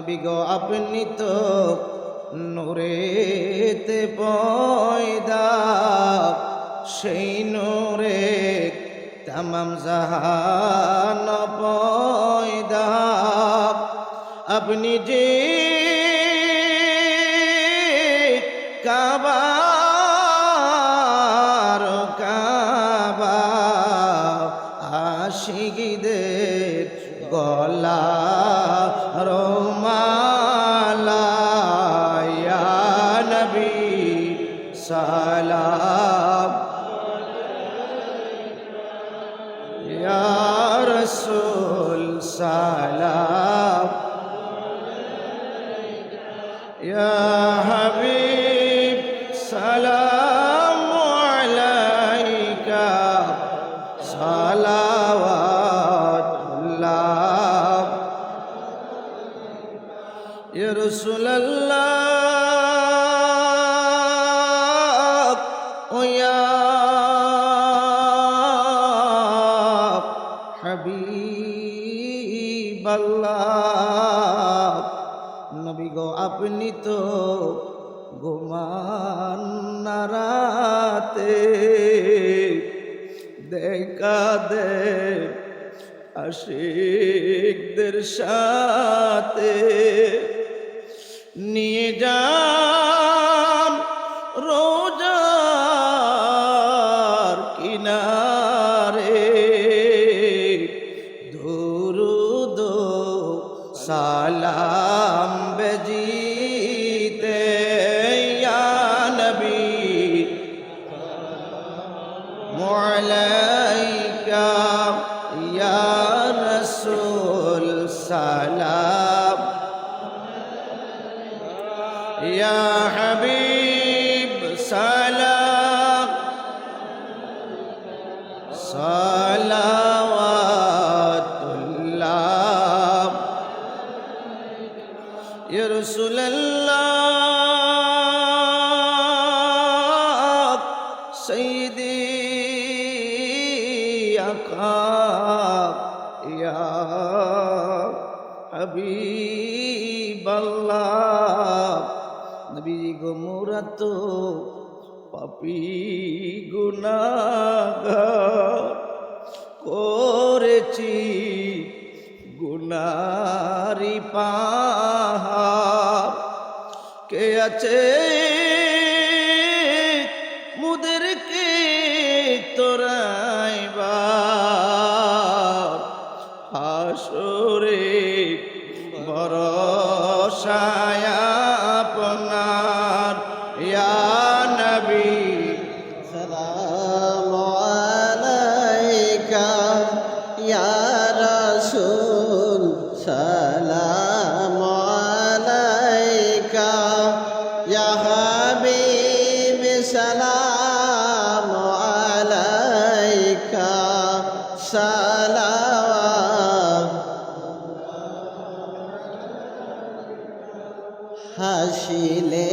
নবী গো, আপনি তো নূরেতে পয়দা, সেই নূরে তামাম জাহান পয়দা। আপনি যে কাবা, আশিকদের গলা সালাম। রসুল সালাম। হাবিব সালাম আলাইকা। সালাওয়াতুল্লাহ। ইয়া রাসূলুল্লাহ। আল্লাহ। নবী গো আপনি তো গোমান নারাতে দেখা দে আশিকদের সাথে। নিয়ে যা সালাম বেজিতে ইয়া নবী মোলাইকা ইয়া রসুল সালাম ইয়া হাবিব সালাম সালাওয়াতুল্লাহ হাবিবাল্লাহ। নবী গো মোরা তো পাপি গুনাহগার করেছি গুনারি পাহাড়। কে আছে মুদেরকে তোরাইবা হাসরে ভরসায় আপনার ইয়া নবী। হাসিলে।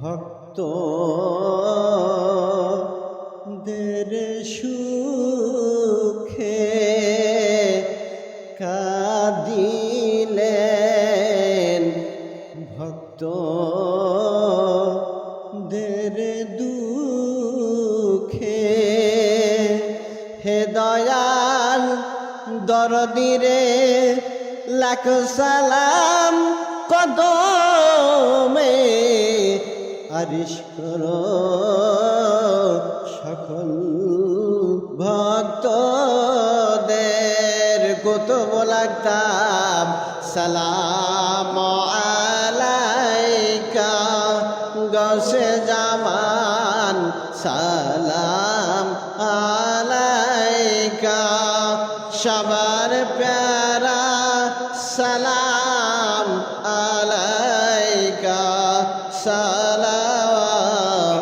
ভক্ত দের সুখে কাদিলেন। ভক্ত দের দুঃখে হে দয়াল দরদিরে লাখ সালাম কদমে আরিশ করো সকল ভক্তদের কুতুব লাগতাম। সালাম আলাইকা গসে জামান। সালাম আলাইকা والسلام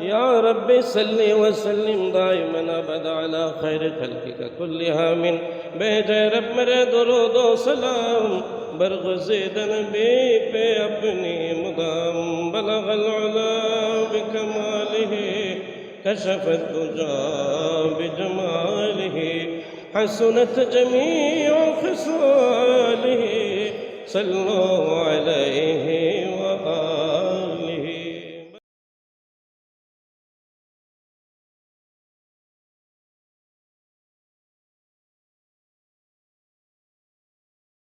يا رب صل وسلم دائما أبدا على خير خلقك كلها من بيت رب میرے درود و سلام. برغزید نبي في ابني مدام. بلغ العلا بكماله كشف الدجا بجماله حسنت جميع خصاله. صلوا عليه